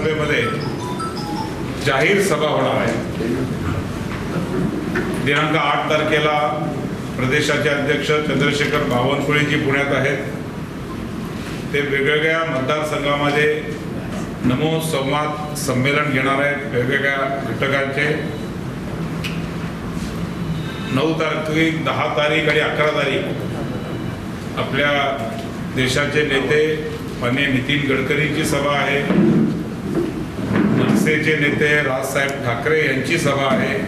विधानसभेमध्ये जाहीर सभा होणार आहे. दिनांक आठ तारखेला प्रदेशाचे अध्यक्ष चंद्रशेखर बावनकुळेजी पुण्यात आहेत. ते वेगवेगळ्या मतदारसंघामध्ये नमो संवाद संमेलन घेणार आहेत वेगवेगळ्या घटकांचे. नऊ तारीख दहा तारीख आणि अकरा तारीख आपल्या देशाचे नेते माननीय नितीन गडकरींची सभा आहे. मनसेचे नेते राजसाहेब ठाकरे यांची सभा आहे.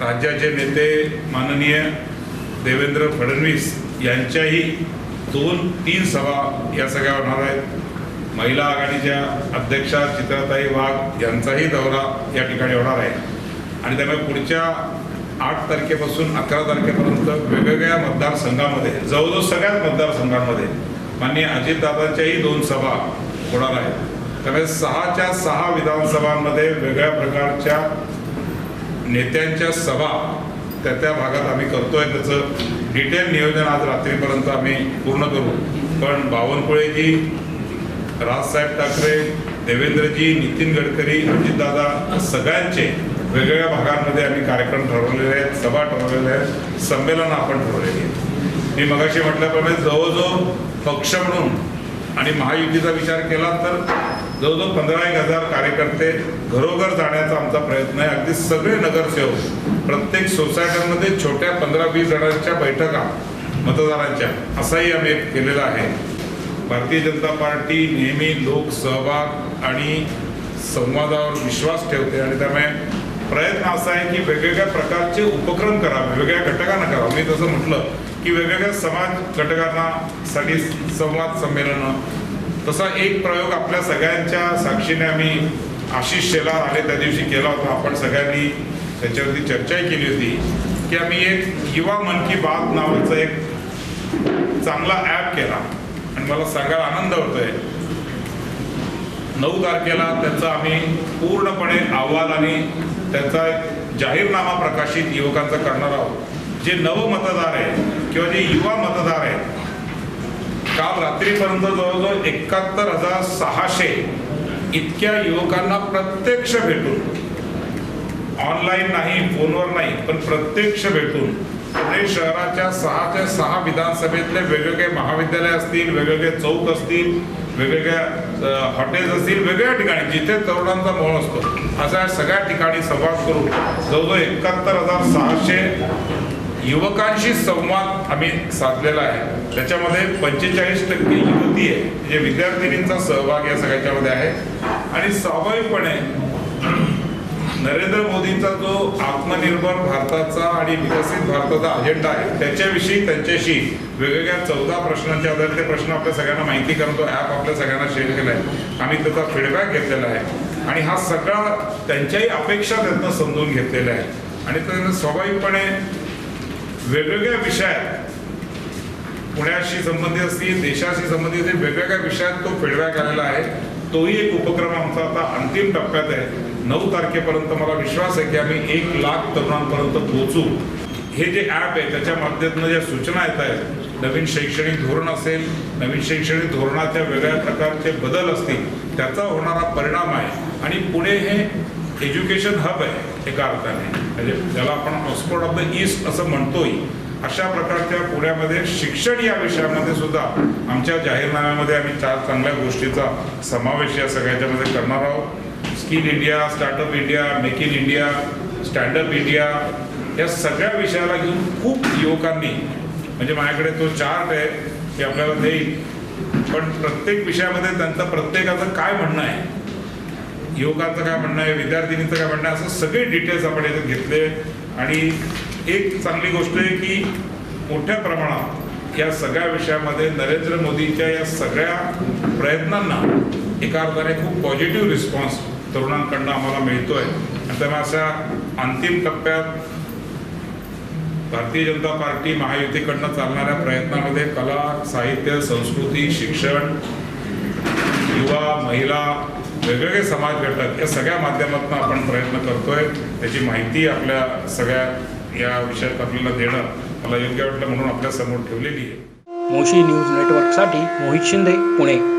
राज्याचे नेते माननीय देवेंद्र फडणवीस यांच्याही दोन तीन सभा या सगळ्या होणार आहेत. महिला आघाडीच्या अध्यक्षा चित्राताई वाघ यांचाही दौरा या ठिकाणी होणार आहे. आणि त्यामुळे पुढच्या आठ तारखेपासून अकरा तारखेपर्यंत वेगवेगळ्या मतदारसंघामध्ये जवळजवळ सगळ्याच मतदारसंघांमध्ये माननीय अजितदादांच्याही दोन सभा होणार आहेत. त्यामुळे सहाच्या सहा विधानसभांमध्ये वेगळ्या प्रकारच्या नेत्यांच्या सभा त्या त्या भागात आम्ही करतोय. त्याचं डिटेल नियोजन आज रात्रीपर्यंत आम्ही पूर्ण करू. पण बावनकुळेजी राजसाहेब ठाकरे देवेंद्रजी नितीन गडकरी अजितदादा सगळ्यांचे वेगवेगळ्या भागांमध्ये आम्ही कार्यक्रम ठरवलेले आहेत सभा ठरवलेल्या आहेत संमेलन आपण ठरवलेली आहेत. मी मगाशी म्हटल्याप्रमाणे जवळजवळ पक्ष म्हणून आणि महायुतीचा विचार केला तर जवळजवळ पंधरा एक हजार कार्यकर्ते घरोघर जाण्याचा आमचा प्रयत्न आहे. अगदी सगळे नगरसेवक प्रत्येक सोसायट्यांमध्ये छोट्या पंधरा वीस जणांच्या बैठका मतदारांच्या असाही आम्ही एक केलेला आहे. भारतीय जनता पार्टी नेहमी लोकसहभाग आणि संवादावर विश्वास ठेवते आणि त्यामुळे प्रयत्न असा आहे की वेगवेगळ्या प्रकारचे उपक्रम करावे वेगवेगळ्या घटकांना करावं मी तसं म्हटलं की वेगवेगळ्या समाज घटकांना साठी संवाद संमेलनं तसा एक प्रयोग आपल्या सगळ्यांच्या साक्षीने आम्ही आशिष शेलार आले त्या दिवशी केला होता. आपण सगळ्यांनी त्याच्यावरती चर्चाही केली होती की आम्ही एक युवा मन की बात नावाचं एक चांगला ॲप केला. आणि मला सांगायला आनंद होतोय. नऊ तारखेला त्याचा आम्ही पूर्णपणे अहवाल आणि त्याचा एक जाहीरनामा प्रकाशित युवकांचा करणार आहोत. जे नव मतदार किंवा जे युवा मतदार आहेत काल रात्रीपर्यंत जवळजवळ एकाहत्तर हजार सहाशे इतक्या युवकांना प्रत्यक्ष भेटून ऑनलाईन नाही फोनवर नाही पण प्रत्यक्ष भेटून पुणे शहराच्या सहाच्या सहा विधानसभेतले वेगवेगळे महाविद्यालय असतील वेगवेगळे चौक असतील वेगवेगळ्या हॉटेल्स असतील वेगवेगळ्या ठिकाणी जिथे तरुणांचा मोह असतो अशा सगळ्या ठिकाणी संवाद करून जवळजवळ एकाहत्तर हजार सहाशे युवकांशी संवाद आम्ही साधलेला आहे. त्याच्यामध्ये पंचेचाळीस टक्के युवती आहे. म्हणजे विद्यार्थिनींचा सहभाग या सगळ्याच्यामध्ये आहे. आणि स्वाभाविकपणे नरेंद्र मोदींचा जो आत्मनिर्भर भारताचा आणि विकसित भारताचा अजेंडा आहे त्याच्याविषयी त्यांच्याशी वेगवेगळ्या चौदा प्रश्नांच्या आधारे ते प्रश्न आपल्या सगळ्यांना माहिती करतो ॲप आपल्या सगळ्यांना शेअर केला आहे. आम्ही त्याचा फीडबॅक घेतलेला आहे. आणि हा सगळा त्यांच्याही अपेक्षा त्यांना समजून घेतलेल्या आहे. आणि त्यांना स्वाभाविकपणे वेगवेगळ्या विषयात पुण्याशी संबंधित असतील देशाशी संबंधित असतील वेगवेगळ्या विषयात तो फीडबॅक आलेला आहे. तोही एक उपक्रम आमचा आता अंतिम टप्प्यात आहे. नऊ तारखेपर्यंत मला विश्वास आहे की आम्ही एक लाख तरुणांपर्यंत पोहोचू. हे जे ॲप आहे त्याच्या माध्यमातून ज्या सूचना येत आहेत नवीन शैक्षणिक धोरण असेल नवीन शैक्षणिक धोरणाच्या वेगळ्या प्रकारचे बदल असतील त्याचा होणारा परिणाम आहे. आणि पुणे हे एज्युकेशन हब आहे एका अर्थाने म्हणजे ज्याला आपण ऑक्सफोर्ड ऑफ द ईस्ट असं म्हणतोय अशा प्रकारच्या पुण्यामध्ये शिक्षण या विषयामध्ये सुद्धा आमच्या जाहीरनाम्यामध्ये आम्ही चार चांगल्या गोष्टीचा समावेश या सगळ्याच्यामध्ये करणार आहोत. Skill India startup India make in India standup India या सगळ्या विषयाला घेऊन खूप युवकांनी म्हणजे माझ्याकडे तो चार्ट आहे ते आपल्याला देईल. पण प्रत्येक विषयामध्ये त्यांचं प्रत्येकाचं काय म्हणणं आहे युवकांचं काय म्हणणं आहे विद्यार्थिनीचं काय म्हणणं आहे असं सगळे डिटेल्स आपण याच्यात घेतले. आणि एक चांगली गोष्ट आहे की मोठ्या प्रमाणात या सगळ्या विषयामध्ये नरेंद्र मोदींच्या या सगळ्या प्रयत्नांना एका अर्थाने खूप पॉझिटिव्ह रिस्पॉन्स तरुणांकडनं आम्हाला मिळतोय. आणि त्यामुळे अशा अंतिम टप्प्यात भारतीय जनता पार्टी महायुतीकडनं चालणाऱ्या प्रयत्नामध्ये कला साहित्य संस्कृती शिक्षण युवा महिला वेगवेगळे समाज घटक या सगळ्या माध्यमातून आपण प्रयत्न करतोय. त्याची माहिती आपल्या सगळ्या या विषयात आपल्याला देणं मला योग्य वाटलं म्हणून आपल्यासमोर ठेवलेली आहे. मोशी न्यूज नेटवर्कसाठी मोहित शिंदे पुणे.